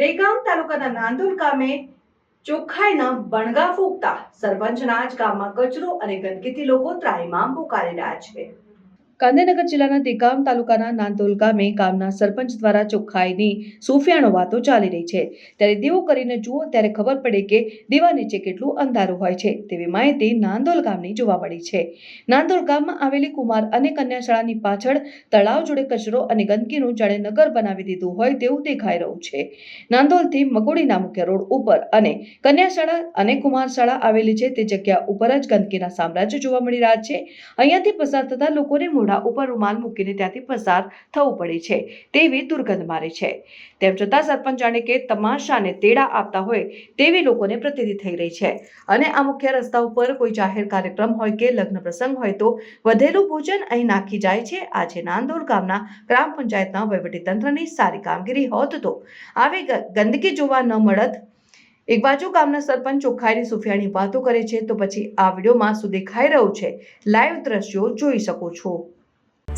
દેગામ તાલુકાના નાંદોલ ગામે ચોખ્ખાઈના બણગા ફૂંકતા સરપંચના જ ગામમાં કચરો અને ગંદકીથી લોકો ત્રાહિમામ પોકારી રહ્યા છે. ગાંધીનગર જિલ્લાના દેગામ તાલુકાના નાંદોલ ગામે ગામના સરપંચ દ્વારા ચોખ્ખાઈની સુફિયાણો વાતો ચાલી રહી છે. ત્યારે દીવો કરીને જુઓ ત્યારે ખબર પડે કે દીવા નીચે કેટલું અંધારું હોય છે તેવી માહિતી નાંદોલ ગામની જોવા મળી છે. નાંદોલ ગામમાં આવેલી કુમાર અને કન્યા શાળાની પાછળ તળાવ જોડે કચરો અને ગંદકીનું જાણે નગર બનાવી દીધું હોય તેવું દેખાઈ રહ્યું છે. નાંદોલથી મકોડીના મુખ્ય રોડ ઉપર અને કન્યા શાળા અને કુમાર શાળા આવેલી છે તે જગ્યા ઉપર જ ગંદકીના સામ્રાજ્ય જોવા મળી રહ્યા છે. અહીંયાથી પસાર થતા લોકોને મોઢા ઉપર રૂમાલ મૂકીને ત્યાંથી પસાર થવું પડે છે. તેવી દુર્ગંધ મારે છે. તેમ છતાં સરપંચ કે તમાશાને તેડા આપતા હોય તેવી લોકોને પ્રતીતિ થઈ રહી છે. અને આ મુખ્ય રસ્તા ઉપર કોઈ જાહેર કાર્યક્રમ હોય કે લગ્ન પ્રસંગ હોય તો વધેલું ભોજન અહીં નાખી જાય છે. આજે નાંદોલ ગામના ગ્રામ પંચાયતના વહીવટીતંત્રની સારી કામગીરી હોત તો. આવી ગંદકી જોવા ન મળત. એક બાજુ ગામના સરપંચ ચોખ્ખાઈની સુફિયાની વાતો કરે છે તો પછી આ વિડીયોમાં શું દેખાઈ રહ્યું છે? લાઈવ દ્રશ્યો જોઈ શકો છો.